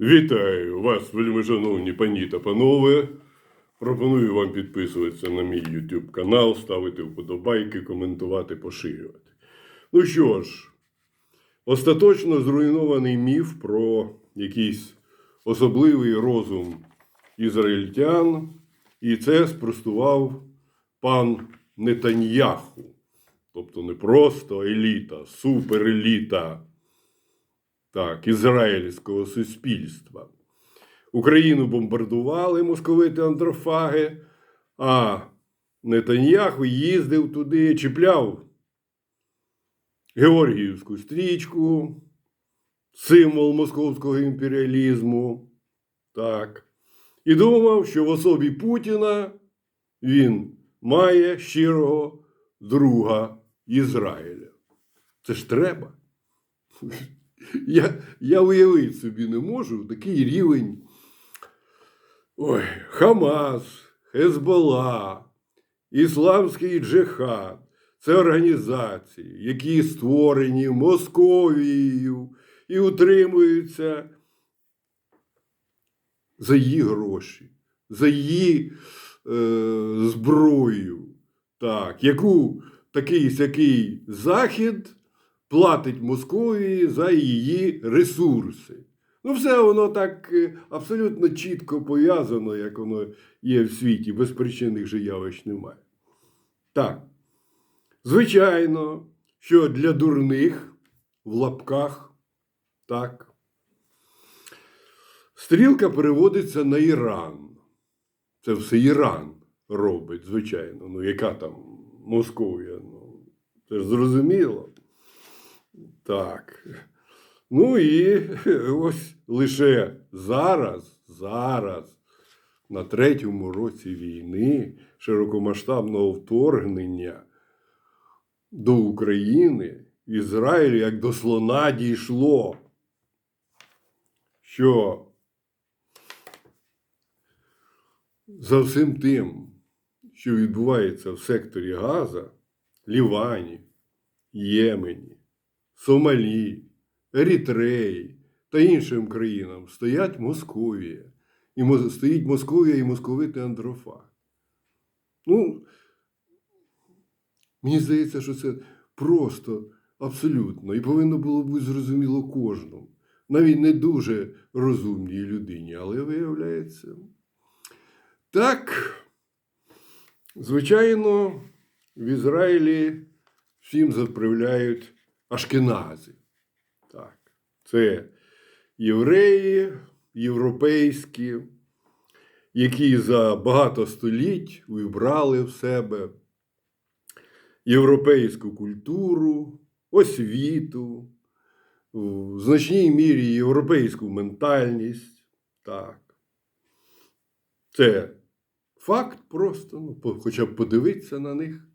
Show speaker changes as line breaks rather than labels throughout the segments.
Вітаю вас, вельмишановні пані та панове. Пропоную вам підписуватися на мій YouTube канал, ставити вподобайки, коментувати, поширювати. Ну що ж, остаточно зруйнований міф про якийсь особливий розум ізраїльтян, і це спростував пан Нетаньяху. Тобто не просто еліта, супереліта так, ізраїльського суспільства. Україну бомбардували московити андрофаги, а Нетаньяху їздив туди, чіпляв Георгіївську стрічку, символ московського імперіалізму. Так. І думав, що в особі Путіна він має щирого друга Ізраїля. Це ж треба. Я, я уявити собі не можу такий рівень. Ой, Хамас, Хезбола, Ісламський джихад це організації, які створені Московією і утримуються за її гроші, за її е, зброю, так, яку такий сякий Захід платить Московії за її ресурси. Ну, все воно так е, абсолютно чітко пов'язано, як воно є в світі, безпричинних же явищ немає. Так. Звичайно, що для дурних в лапках так. Стрілка переводиться на Іран. Це все Іран робить, звичайно. Ну, яка там Московія? Ну, це ж зрозуміло. Так. Ну і ось лише зараз, зараз, на третьому році війни, широкомасштабного вторгнення до України, Ізраїль як до слона дійшло, що за всім тим, що відбувається в секторі Газа, Лівані, Ємені, Сомалі, Ерітреї та іншим країнам стоять Московія. І стоїть Московія і московити Андрофа. Ну, мені здається, що це просто абсолютно і повинно було бути зрозуміло кожному. Навіть не дуже розумній людині, але виявляється. Так, звичайно, в Ізраїлі всім заправляють ашкенази. Так. Це євреї європейські, які за багато століть увібрали в себе європейську культуру, освіту, в значній мірі європейську ментальність. Так. Це факт просто, ну, хоча б подивитися на них,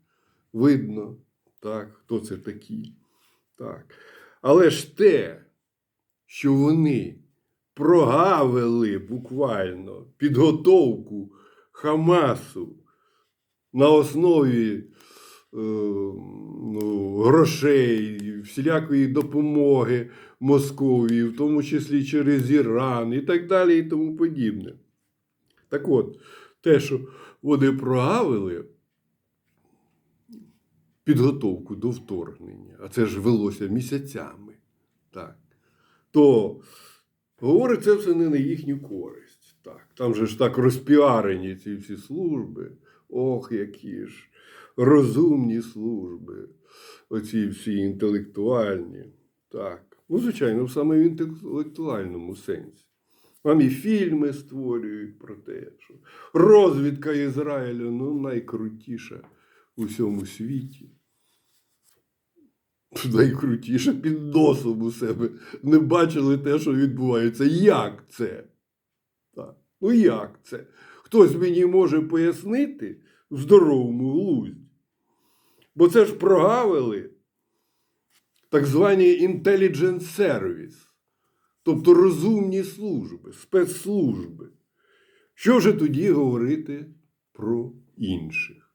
видно, так, хто це такі. Так. Але ж те, що вони прогавили буквально підготовку Хамасу на основі е, ну, грошей, всілякої допомоги Московії, в тому числі через Іран і так далі, і тому подібне. Так от, те, що вони прогавили підготовку до вторгнення, а це ж велося місяцями, так, то говорить це все не на їхню користь. Так. Там же ж так розпіарені ці всі служби. Ох, які ж розумні служби, оці всі інтелектуальні. Так. Ну, звичайно, саме в інтелектуальному сенсі. Вам і фільми створюють про те, що розвідка Ізраїлю ну, найкрутіша у всьому світі. Найкрутіше під носом у себе. Не бачили те, що відбувається. Як це? Так. Ну як це? Хтось мені може пояснити в здоровому глузді. Бо це ж прогавили так звані intelligence service, тобто розумні служби, спецслужби. Що вже тоді говорити про інших?